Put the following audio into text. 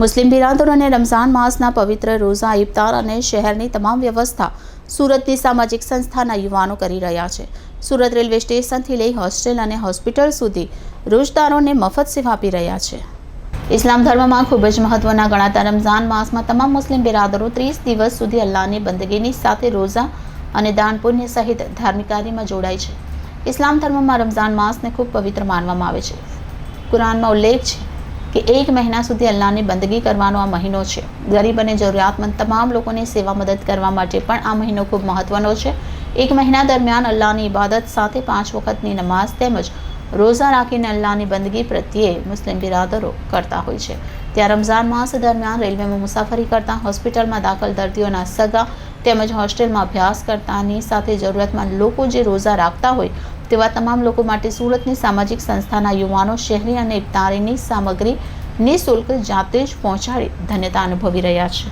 મુસ્લિમ બિરાદરોને રમઝાન માસના પવિત્ર રોઝા ઇફતાર અને શહેરની તમામ વ્યવસ્થા સુરતની સામાજિક સંસ્થાના યુવાનો કરી રહ્યા છે. સુરત રેલવે સ્ટેશનથી લઈ હોસ્ટેલ અને હોસ્પિટલ સુધી રોજદારોને મફત સેવા આપી રહ્યા છે. ઇસ્લામ ધર્મમાં ખૂબ જ મહત્વના ગણાતા રમઝાન માસમાં તમામ મુસ્લિમ બિરાદરો ત્રીસ દિવસ સુધી અલ્લાહની બંદગીની સાથે રોઝા અને દાન પુણ્ય સહિત ધાર્મિક કાર્યમાં જોડાય છે. ઇસ્લામ ધર્મમાં રમઝાન માસને ખૂબ પવિત્ર માનવામાં આવે છે. કુરાનમાં ઉલ્લેખ છે કે એક મહિના સુધી અલ્લાહની બંદગી કરવાનો આ મહિનો છે. ગરીબ અને જરૂરિયાતમંદ તમામ લોકોને સેવા મદદ કરવા માટે પણ આ મહિનો ખૂબ મહત્વનો છે. એક મહિના દરમિયાન અલ્લાહની ઇબાદત સાથે પાંચ વખતની નમાઝ તેમજ રોઝા રાખીને અલ્લાહની બંદગી પ્રત્યે મુસ્લિમ બિરાદરો કરતા હોય છે. ત્યાં રમઝાન માસ દરમિયાન રેલવેમાં મુસાફરી કરતા હોસ્પિટલમાં દાખલ દર્દીઓના સગા તેમજ હોસ્ટેલમાં અભ્યાસ કરતાની સાથે જરૂરિયાતમંદ લોકો જે રોઝા રાખતા હોય તેવા તમામ લોકો માટે સુરતની સામાજિક સંસ્થાના યુવાનો શહેરી અને ઇફતારીની સામગ્રી નિઃશુલ્ક જાતે જ પહોંચાડી ધન્યતા અનુભવી રહ્યા છે.